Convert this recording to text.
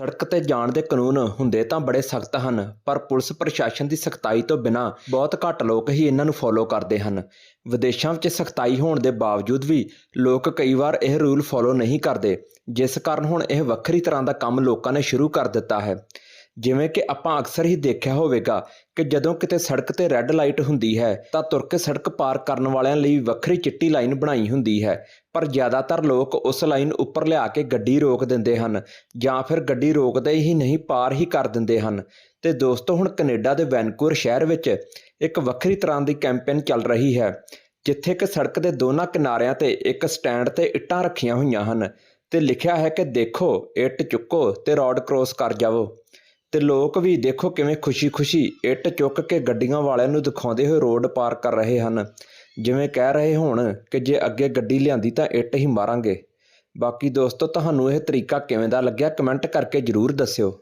ਸੜਕ ਤੇ ਜਾਣ ਦੇ ਕਾਨੂੰਨ ਹੁੰਦੇ ਤਾਂ ਬੜੇ ਸਖਤ ਹਨ, ਪਰ ਪੁਲਿਸ ਪ੍ਰਸ਼ਾਸਨ ਦੀ ਸਖਤਾਈ ਤੋਂ ਬਿਨਾਂ ਬਹੁਤ ਘੱਟ ਲੋਕ ਹੀ ਇਹਨਾਂ ਨੂੰ ਫੋਲੋ ਕਰਦੇ ਹਨ। ਵਿਦੇਸ਼ਾਂ ਵਿੱਚ ਸਖਤਾਈ ਹੋਣ ਦੇ ਬਾਵਜੂਦ ਵੀ ਲੋਕ ਕਈ ਵਾਰ ਇਹ ਰੂਲ ਫੋਲੋ ਨਹੀਂ ਕਰਦੇ, ਜਿਸ ਕਾਰਨ ਹੁਣ ਇਹ ਵੱਖਰੀ ਤਰ੍ਹਾਂ ਦਾ ਕੰਮ ਲੋਕਾਂ ਨੇ ਸ਼ੁਰੂ ਕਰ ਦਿੱਤਾ ਹੈ। ਜਿਵੇਂ ਕਿ ਆਪਾਂ ਅਕਸਰ ਹੀ ਦੇਖਿਆ ਹੋਵੇਗਾ ਕਿ ਜਦੋਂ ਕਿਤੇ ਸੜਕ ਤੇ ਰੈੱਡ ਲਾਈਟ ਹੁੰਦੀ ਹੈ, ਤਾਂ ਤੁਰ ਕੇ ਸੜਕ ਪਾਰ ਕਰਨ ਵਾਲਿਆਂ ਲਈ ਵੱਖਰੀ ਚਿੱਟੀ ਲਾਈਨ ਬਣਾਈ ਹੁੰਦੀ ਹੈ। ਪਰ ਜ਼ਿਆਦਾਤਰ ਲੋਕ ਉਸ ਲਾਈਨ ਉੱਪਰ ਲਿਆ ਕੇ ਗੱਡੀ ਰੋਕ ਦਿੰਦੇ ਹਨ ਜਾਂ ਫਿਰ ਗੱਡੀ ਰੋਕਦੇ ਹੀ ਨਹੀਂ, ਪਾਰ ਹੀ ਕਰ ਦਿੰਦੇ ਹਨ। ਤੇ ਦੋਸਤੋ, ਹੁਣ ਕੈਨੇਡਾ ਦੇ ਵੈਨਕੂਵਰ ਸ਼ਹਿਰ ਵਿੱਚ ਇੱਕ ਵੱਖਰੀ ਤਰ੍ਹਾਂ ਦੀ ਕੈਂਪੇਨ ਚੱਲ ਰਹੀ ਹੈ, ਜਿੱਥੇ ਕਿ ਸੜਕ ਦੇ ਦੋਨਾਂ ਕਿਨਾਰਿਆਂ ਤੇ ਇੱਕ ਸਟੈਂਡ ਤੇ ਇੱਟਾਂ ਰੱਖੀਆਂ ਹੋਈਆਂ ਹਨ ਤੇ ਲਿਖਿਆ ਹੈ ਕਿ ਦੇਖੋ, ਇੱਟ ਚੁੱਕੋ ਤੇ ਰੋਡ ਕ੍ਰੋਸ ਕਰ ਜਾਵੋ। ਤੇ ਲੋਕ ਵੀ ਦੇਖੋ ਕਿਵੇਂ ਖੁਸ਼ੀ-ਖੁਸ਼ੀ ਇੱਟ ਚੁੱਕ ਕੇ ਗੱਡੀਆਂ ਵਾਲਿਆਂ ਨੂੰ ਦਿਖਾਉਂਦੇ ਹੋਏ ਰੋਡ ਪਾਰ ਕਰ ਰਹੇ ਹਨ। ਜਿਵੇਂ ਕਹਿ ਰਹੇ ਹੋਣ ਕਿ ਜੇ ਅੱਗੇ ਗੱਡੀ ਲਿਆਂਦੀ ਤਾਂ ਇੱਟ ਹੀ ਮਾਰਾਂਗੇ। ਬਾਕੀ ਦੋਸਤੋ, ਤੁਹਾਨੂੰ ਇਹ ਤਰੀਕਾ ਕਿਵੇਂ ਦਾ ਲੱਗਿਆ? ਕਮੈਂਟ ਕਰਕੇ ਜਰੂਰ ਦੱਸਿਓ।